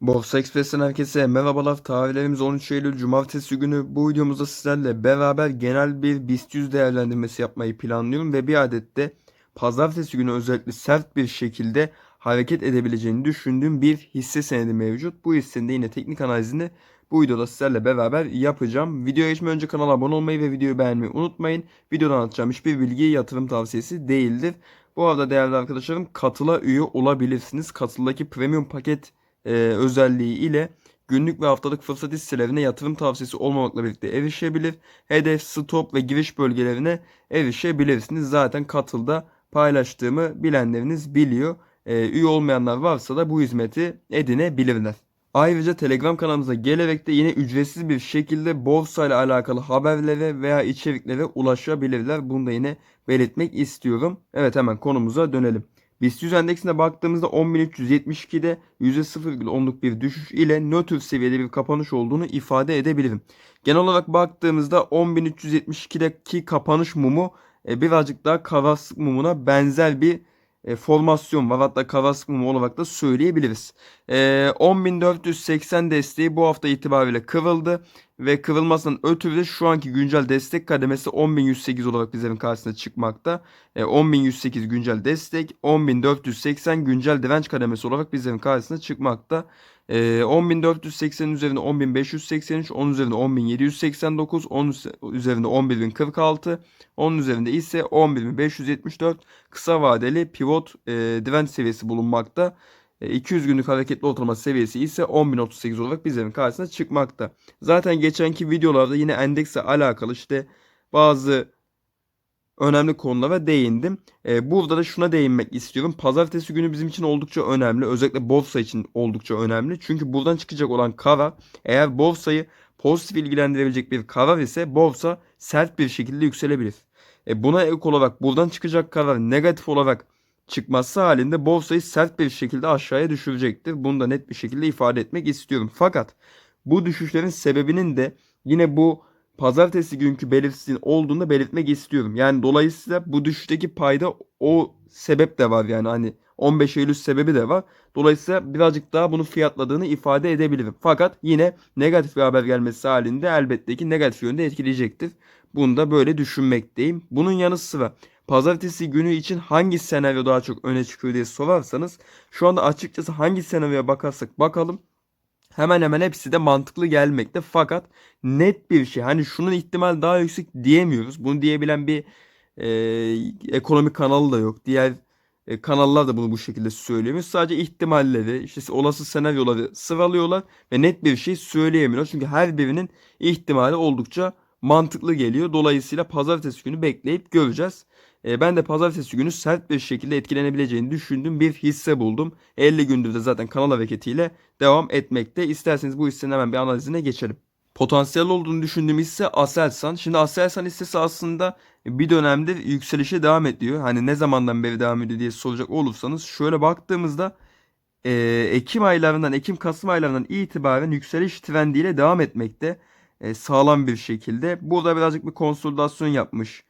Borsa Express'ten herkese merhabalar. Tarihlerimiz 13 Eylül Cumartesi günü. Bu videomuzda sizlerle beraber genel bir BIST 100 değerlendirmesi yapmayı planlıyorum ve bir adet de pazartesi günü özellikle sert bir şekilde hareket edebileceğini düşündüğüm bir hisse senedi mevcut. Bu hissenin de yine teknik analizini bu videoda sizlerle beraber yapacağım. Videoya geçmeden önce kanala abone olmayı ve videoyu beğenmeyi unutmayın. Videodan anlatacağım hiçbir bilgi yatırım tavsiyesi değildir. Bu arada değerli arkadaşlarım katıla üye olabilirsiniz. Katıldaki premium paket e, özelliği ile günlük ve haftalık fırsat hisselerine yatırım tavsiyesi olmamakla birlikte erişebilir. Hedef, stop ve giriş bölgelerine erişebilirsiniz. Zaten katılda paylaştığımı bilenleriniz biliyor. E, üye olmayanlar varsa da bu hizmeti edinebilirler. Ayrıca Telegram kanalımıza gelerek de yine ücretsiz bir şekilde borsa ile alakalı haberlere veya içeriklere ulaşabilirler. Bunu da yine belirtmek istiyorum. Evet hemen konumuza dönelim. BIST 100 endeksine baktığımızda 10.372'de %0,10'luk bir düşüş ile nötr seviyede bir kapanış olduğunu ifade edebilirim. Genel olarak baktığımızda 10.372'deki kapanış mumu e, birazcık daha kavaslık mumuna benzer bir e, formasyon var. Hatta kavaslık mumu olarak da söyleyebiliriz. E, 10.480 desteği bu hafta itibariyle kırıldı ve kırılmasından ötürü de şu anki güncel destek kademesi 10.108 olarak bizlerin karşısına çıkmakta. E, 10.108 güncel destek, 10.480 güncel direnç kademesi olarak bizlerin karşısına çıkmakta. E, 10.480'in üzerinde 10.583, 10 üzerinde 10.789, 10 üzerinde 11.046, 10 üzerinde ise 11.574 kısa vadeli pivot e, direnç seviyesi bulunmakta. 200 günlük hareketli ortalama seviyesi ise 10.038 olarak bizlerin karşısına çıkmakta. Zaten geçenki videolarda yine endekse alakalı işte bazı önemli konulara değindim. Ee, burada da şuna değinmek istiyorum. Pazartesi günü bizim için oldukça önemli. Özellikle borsa için oldukça önemli. Çünkü buradan çıkacak olan karar eğer borsayı pozitif ilgilendirebilecek bir karar ise borsa sert bir şekilde yükselebilir. E, buna ek olarak buradan çıkacak karar negatif olarak çıkması halinde borsayı sert bir şekilde aşağıya düşürecektir. Bunu da net bir şekilde ifade etmek istiyorum. Fakat bu düşüşlerin sebebinin de yine bu pazartesi günkü belirsizliğin olduğunu da belirtmek istiyorum. Yani dolayısıyla bu düşüşteki payda o sebep de var yani hani 15 Eylül sebebi de var. Dolayısıyla birazcık daha bunu fiyatladığını ifade edebilirim. Fakat yine negatif bir haber gelmesi halinde elbette ki negatif yönde etkileyecektir. Bunu da böyle düşünmekteyim. Bunun yanı sıra pazartesi günü için hangi senaryo daha çok öne çıkıyor diye sorarsanız şu anda açıkçası hangi senaryoya bakarsak bakalım hemen hemen hepsi de mantıklı gelmekte fakat net bir şey hani şunun ihtimal daha yüksek diyemiyoruz. Bunu diyebilen bir e, ekonomik kanalı da yok. Diğer e, kanallar da bunu bu şekilde söyleyemiyor. Sadece ihtimalleri, işte olası senaryoları sıralıyorlar ve net bir şey söyleyemiyor. Çünkü her birinin ihtimali oldukça mantıklı geliyor. Dolayısıyla pazartesi günü bekleyip göreceğiz. E, ben de pazartesi günü sert bir şekilde etkilenebileceğini düşündüğüm bir hisse buldum. 50 gündür de zaten kanal hareketiyle devam etmekte. İsterseniz bu hissenin hemen bir analizine geçelim. Potansiyel olduğunu düşündüğüm hisse Aselsan. Şimdi Aselsan hissesi aslında bir dönemde yükselişe devam ediyor. Hani ne zamandan beri devam ediyor diye soracak olursanız şöyle baktığımızda e, Ekim aylarından, Ekim-Kasım aylarından itibaren yükseliş trendiyle devam etmekte. E, sağlam bir şekilde. Burada birazcık bir konsolidasyon yapmış.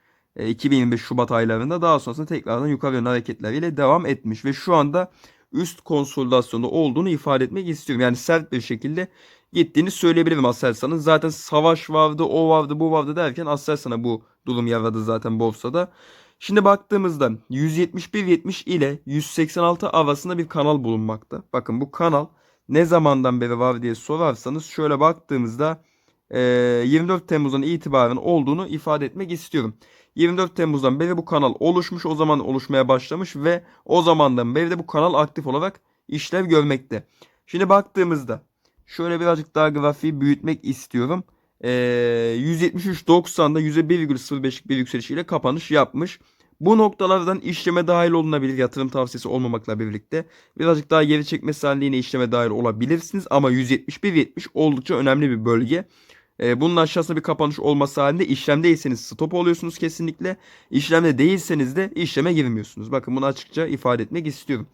2025 Şubat aylarında daha sonrasında tekrardan yukarı yönlü hareketleriyle devam etmiş ve şu anda üst konsolidasyonda olduğunu ifade etmek istiyorum. Yani sert bir şekilde gittiğini söyleyebilirim Aselsan'ın. Zaten savaş vardı, o vardı, bu vardı derken Aselsan'a bu durum yaradı zaten borsada. Şimdi baktığımızda 171.70 ile 186 arasında bir kanal bulunmakta. Bakın bu kanal ne zamandan beri var diye sorarsanız şöyle baktığımızda 24 Temmuz'dan itibaren olduğunu ifade etmek istiyorum. 24 Temmuz'dan beri bu kanal oluşmuş. O zaman oluşmaya başlamış ve o zamandan beri de bu kanal aktif olarak işlev görmekte. Şimdi baktığımızda şöyle birazcık daha grafiği büyütmek istiyorum. Ee, 173.90'da %1,05'lik bir yükselişiyle kapanış yapmış. Bu noktalardan işleme dahil olunabilir yatırım tavsiyesi olmamakla birlikte. Birazcık daha geri çekmesi halinde işleme dahil olabilirsiniz. Ama 171.70 oldukça önemli bir bölge. E, bunun aşağısında bir kapanış olması halinde işlemdeyseniz stop oluyorsunuz kesinlikle. İşlemde değilseniz de işleme girmiyorsunuz. Bakın bunu açıkça ifade etmek istiyorum.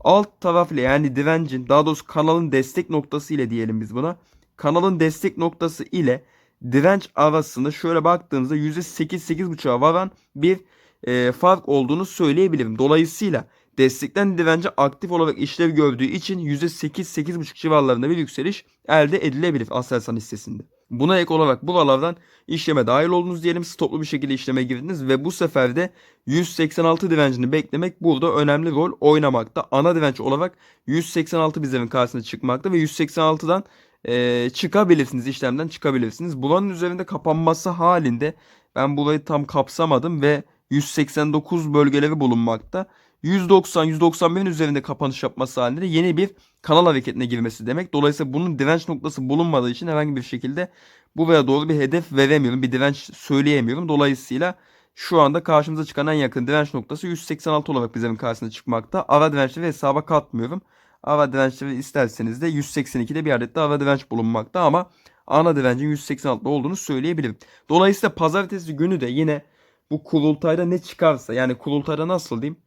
Alt taraf ile yani direncin daha doğrusu kanalın destek noktası ile diyelim biz buna. Kanalın destek noktası ile direnç arasında şöyle baktığımızda %8-8.5'a varan bir e, fark olduğunu söyleyebilirim. Dolayısıyla destekten direnci aktif olarak işlev gördüğü için %8-8,5 civarlarında bir yükseliş elde edilebilir Aselsan hissesinde. Buna ek olarak buralardan işleme dahil oldunuz diyelim stoplu bir şekilde işleme girdiniz ve bu sefer de 186 direncini beklemek burada önemli rol oynamakta. Ana direnç olarak 186 bizlerin karşısına çıkmakta ve 186'dan e, çıkabilirsiniz işlemden çıkabilirsiniz. Buranın üzerinde kapanması halinde ben burayı tam kapsamadım ve 189 bölgeleri bulunmakta. 190-191'in üzerinde kapanış yapması halinde yeni bir kanal hareketine girmesi demek. Dolayısıyla bunun direnç noktası bulunmadığı için herhangi bir şekilde buraya doğru bir hedef veremiyorum. Bir direnç söyleyemiyorum. Dolayısıyla şu anda karşımıza çıkan en yakın direnç noktası 186 olarak bizlerin karşısına çıkmakta. Ara dirençleri hesaba katmıyorum. Ara dirençleri isterseniz de 182'de bir adet de ara direnç bulunmakta ama ana direncin 186'da olduğunu söyleyebilirim. Dolayısıyla pazartesi günü de yine bu kurultayda ne çıkarsa yani kurultayda nasıl diyeyim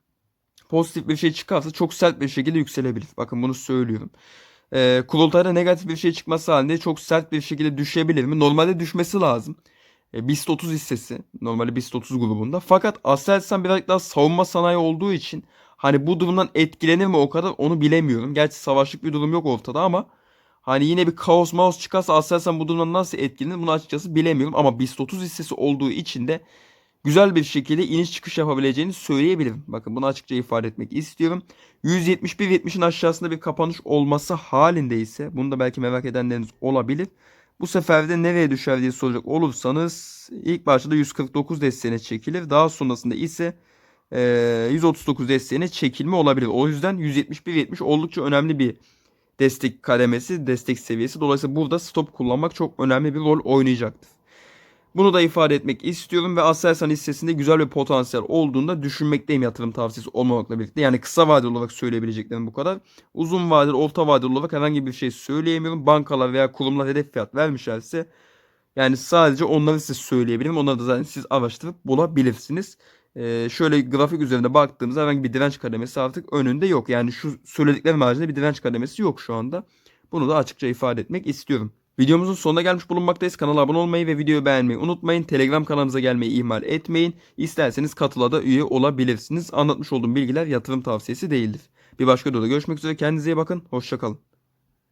pozitif bir şey çıkarsa çok sert bir şekilde yükselebilir. Bakın bunu söylüyorum. Ee, kurultayda negatif bir şey çıkması halinde çok sert bir şekilde düşebilir mi? Normalde düşmesi lazım. E, BIST 30 hissesi. Normalde BIST 30 grubunda. Fakat Aselsan birazcık daha savunma sanayi olduğu için hani bu durumdan etkilenir mi o kadar onu bilemiyorum. Gerçi savaşlık bir durum yok ortada ama hani yine bir kaos maos çıkarsa Aselsan bu durumdan nasıl etkilenir bunu açıkçası bilemiyorum. Ama BIST 30 hissesi olduğu için de güzel bir şekilde iniş çıkış yapabileceğini söyleyebilirim. Bakın bunu açıkça ifade etmek istiyorum. 171.70'in aşağısında bir kapanış olması halinde ise bunu da belki merak edenleriniz olabilir. Bu sefer de nereye düşer diye soracak olursanız ilk başta da 149 desteğine çekilir. Daha sonrasında ise e, 139 desteğine çekilme olabilir. O yüzden 171.70 oldukça önemli bir destek kademesi, destek seviyesi. Dolayısıyla burada stop kullanmak çok önemli bir rol oynayacaktır. Bunu da ifade etmek istiyorum ve Aselsan hissesinde güzel bir potansiyel olduğunda düşünmekteyim yatırım tavsiyesi olmamakla birlikte. Yani kısa vadeli olarak söyleyebileceklerim bu kadar. Uzun vadeli, orta vadeli olarak herhangi bir şey söyleyemiyorum. Bankalar veya kurumlar hedef fiyat vermişlerse yani sadece onları size söyleyebilirim. Onları da zaten siz araştırıp bulabilirsiniz. Ee, şöyle grafik üzerinde baktığımızda herhangi bir direnç kademesi artık önünde yok. Yani şu söylediklerim haricinde bir direnç kademesi yok şu anda. Bunu da açıkça ifade etmek istiyorum. Videomuzun sonuna gelmiş bulunmaktayız. Kanala abone olmayı ve videoyu beğenmeyi unutmayın. Telegram kanalımıza gelmeyi ihmal etmeyin. İsterseniz katıla da üye olabilirsiniz. Anlatmış olduğum bilgiler yatırım tavsiyesi değildir. Bir başka videoda görüşmek üzere. Kendinize iyi bakın. Hoşçakalın.